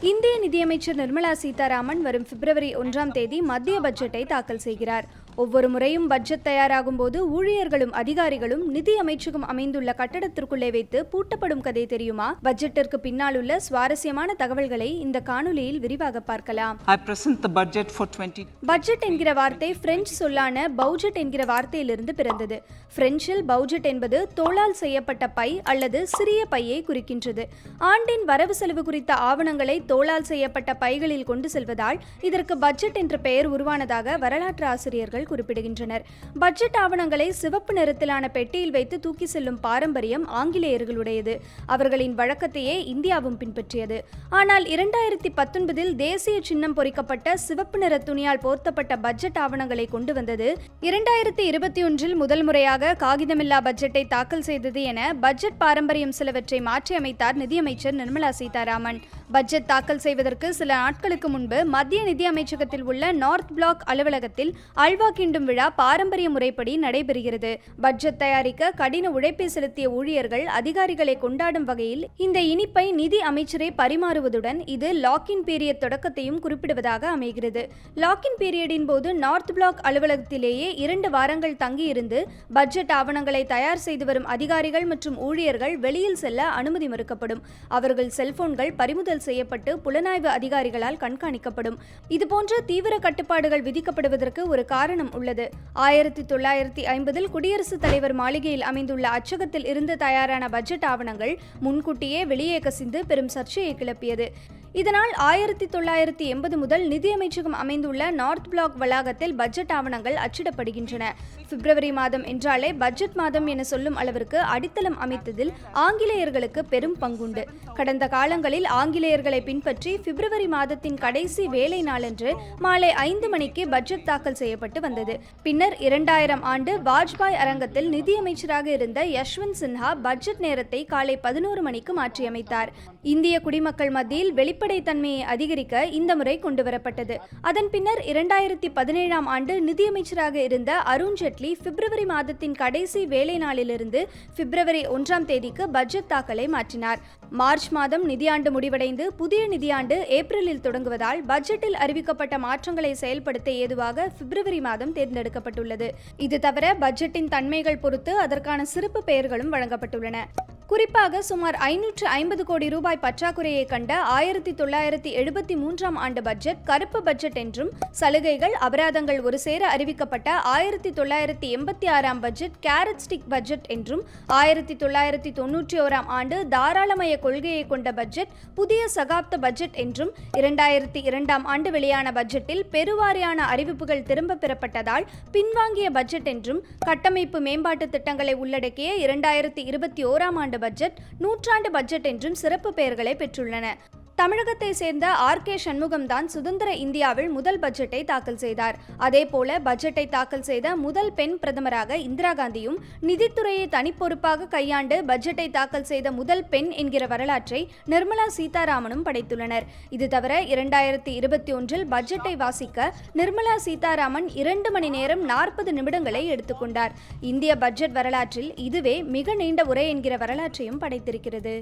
இந்திய நிதியமைச்சர் நிர்மலா சீதாராமன் வரும் பிப்ரவரி ஒன்றாம் தேதி மத்திய பட்ஜெட்டை தாக்கல் செய்கிறார். ஒவ்வொரு முறையும் பட்ஜெட் தயாராகும் போது ஊழியர்களும் அதிகாரிகளும் நிதி அமைச்சகம் அமைந்துள்ள கட்டடத்திற்குள்ளே வைத்து பூட்டப்படும் கதை தெரியுமா? பட்ஜெட்டிற்கு பின்னால் உள்ள சுவாரஸ்யமான தகவல்களை இந்த காணொலியில் விரிவாக பார்க்கலாம். I present the budget for 20. Budget என்கிற வார்த்தை பிரெஞ்சு சொல்லான பௌஜெட் என்கிற வார்த்தையிலிருந்து பிறந்தது. பிரெஞ்சில் பௌஜெட் என்பது தோளால் செய்யப்பட்ட பை அல்லது சிறிய பையை குறிக்கின்றது. ஆண்டின் வரவு செலவு குறித்த ஆவணங்களை தோளால் செய்யப்பட்ட பைகளில் கொண்டு செல்வதால் இதற்கு பட்ஜெட் என்ற பெயர் உருவானதாக வரலாற்று ஆசிரியர்கள் குறிப்பிடுகின்றனர். பட்ஜெட் ஆவணங்களை சிவப்பு நிறத்திலான பெட்டியில் வைத்து தூக்கி செல்லும் பாரம்பரியம் ஆங்கிலேயர்களுடையது. அவர்களின் வழக்கத்தையே இந்தியாவும் பின்பற்றியது. ஆனால் இரண்டாயிரத்தி பத்தொன்பதில் தேசிய சின்னம் பொறிக்கப்பட்ட சிவப்பு நிற துணியால் போர்த்தப்பட்ட பட்ஜெட் ஆவணங்களை கொண்டு வந்தது. இரண்டாயிரத்தி இருபத்தி ஒன்றில் முதல் முறையாக காகிதமில்லா பட்ஜெட்டை தாக்கல் செய்தது என பட்ஜெட் பாரம்பரியம் சிலவற்றை மாற்றியமைத்தார் நிதியமைச்சர் நிர்மலா சீதாராமன். பட்ஜெட் தாக்கல் செய்வதற்கு சில நாட்களுக்கு முன்பு மத்திய நிதி அமைச்சகத்தில் உள்ள நார்த் பிளாக் அலுவலகத்தில் அல்வா கிண்டும் விழா பாரம்பரிய முறைப்படி நடைபெறுகிறது. பட்ஜெட் தயாரிக்க கடின உழைப்பை செலுத்திய ஊழியர்கள் அதிகாரிகளை கொண்டாடும் வகையில் இந்த இனிப்பை நிதி அமைச்சரை பரிமாறுவதுடன் இது லாக்இன் பீரியட் தொடக்கத்தையும் குறிப்பிடுவதாக அமைகிறது. லாக்இன் பீரியடின் போது நார்த் பிளாக் அலுவலகத்திலேயே இரண்டு வாரங்கள் தங்கியிருந்து பட்ஜெட் ஆவணங்களை தயார் செய்து வரும் அதிகாரிகள் மற்றும் ஊழியர்கள் வெளியில் செல்ல அனுமதி மறுக்கப்படும். அவர்கள் செல்போன்கள் பறிமுதல் செய்யப்பட்டு புலனாய்வு அதிகாரிகளால் கண்காணிக்கப்படும். இதுபோன்ற தீவிர கட்டுப்பாடுகள் விதிக்கப்படுவதற்கு ஒரு காரணம் உள்ளது. ஆயிரத்தி தொள்ளாயிரத்தி ஐம்பதில் குடியரசுத் தலைவர் மாளிகையில் அமைந்துள்ள அச்சகத்தில் இருந்து தயாரான பட்ஜெட் ஆவணங்கள் முன்கூட்டியே வெளியே கசிந்து பெரும் சர்ச்சையை கிளப்பியது. இதனால் ஆயிரத்தி தொள்ளாயிரத்தி எண்பது முதல் நிதியமைச்சகம் அமைந்துள்ள நார்த் பிளாக் வளாகத்தில் பட்ஜெட் ஆவணங்கள் அச்சிடப்படுகின்றன. பிப்ரவரி மாதம் என்றாலே பட்ஜெட் மாதம் என சொல்லும் அளவிற்கு அடித்தளம் அமைத்ததில் ஆங்கிலேயர்களுக்கு பெரும் பங்குண்டு. கடந்த காலங்களில் ஆங்கிலேயர்களை பின்பற்றி பிப்ரவரி மாதத்தின் கடைசி வேலை நாளன்று மாலை ஐந்து மணிக்கு பட்ஜெட் தாக்கல் செய்யப்பட்டு வந்தது. பின்னர் இரண்டாயிரம் ஆண்டு வாஜ்பாய் அரங்கத்தில் நிதியமைச்சராக இருந்த யஷ்வந்த் சின்ஹா பட்ஜெட் நேரத்தை காலை பதினோரு மணிக்கு மாற்றியமைத்தார். இந்திய குடிமக்கள் மத்தியில் வெளி வெளிப்படைத்தன்மையை அதிகரிக்க இந்த முறை கொண்டுவரப்பட்டது. அதன் பின்னர் இரண்டாயிரத்தி பதினேழாம் ஆண்டு நிதியமைச்சராக இருந்த அருண் ஜேட்லி பிப்ரவரி மாதத்தின் கடைசி வேலை நாளிலிருந்து பிப்ரவரி ஒன்றாம் தேதிக்கு பட்ஜெட் தாக்கலை மாற்றினார். மார்ச் மாதம் நிதியாண்டு முடிவடைந்து புதிய நிதியாண்டு ஏப்ரலில் தொடங்குவதால் பட்ஜெட்டில் அறிவிக்கப்பட்ட மாற்றங்களை செயல்படுத்த ஏதுவாக பிப்ரவரி மாதம் தேர்ந்தெடுக்கப்பட்டுள்ளது. இது தவிர பட்ஜெட்டின் தன்மைகள் பொறுத்து அதற்கான சிறப்பு பெயர்களும் வழங்கப்பட்டுள்ளன. குறிப்பாக சுமார் ஐநூற்று ஐம்பது கோடி ரூபாய் பற்றாக்குறையை கண்ட ஆயிரத்தி தொள்ளாயிரத்தி எழுபத்தி மூன்றாம் ஆண்டு பட்ஜெட் கருப்பு பட்ஜெட் என்றும் சலுகைகள் அபராதங்கள் ஒரு சேர அறிவிக்கப்பட்ட ஆயிரத்தி தொள்ளாயிரத்தி எண்பத்தி ஆறாம் பட்ஜெட் கேரட் ஸ்டிக் பட்ஜெட் என்றும் ஆயிரத்தி தொள்ளாயிரத்தி தொன்னூற்றி ஓராம் ஆண்டு தாராளமய கொள்கையை கொண்ட பட்ஜெட் புதிய சகாப்த பட்ஜெட் என்றும் இரண்டாயிரத்தி இரண்டாம் ஆண்டு வெளியான பட்ஜெட்டில் பெருவாரியான அறிவிப்புகள் திரும்ப பெறப்பட்டதால் பின்வாங்கிய பட்ஜெட் என்றும் கட்டமைப்பு மேம்பாட்டு திட்டங்களை உள்ளடக்கிய இரண்டாயிரத்தி இருபத்தி ஓராம் ஆண்டு பட்ஜெட் நூற்றாண்டு பட்ஜெட் என்றும் சிறப்பு பெயர்களை பெற்றுள்ளன. தமிழகத்தை சேர்ந்த ஆர் கே சண்முகம் தான் சுதந்திர இந்தியாவில் முதல் பட்ஜெட்டை தாக்கல் செய்தார். அதேபோல பட்ஜெட்டை தாக்கல் செய்த முதல் பெண் பிரதமராக இந்திரா காந்தியும் நிதித்துறையை தனிப்பொறுப்பாக கையாண்டு பட்ஜெட்டை தாக்கல் செய்த முதல் பெண் என்கிற வரலாற்றை நிர்மலா சீதாராமனும் படைத்துள்ளனர். இது தவிர இரண்டாயிரத்தி இருபத்தி ஒன்றில் பட்ஜெட்டை வாசிக்க நிர்மலா சீதாராமன் இரண்டு மணி நேரம் நாற்பது நிமிடங்களை எடுத்துக்கொண்டார் இந்திய பட்ஜெட் வரலாற்றில் இதுவே மிக நீண்ட உரை என்கிற வரலாற்றையும் படைத்திருக்கிறது.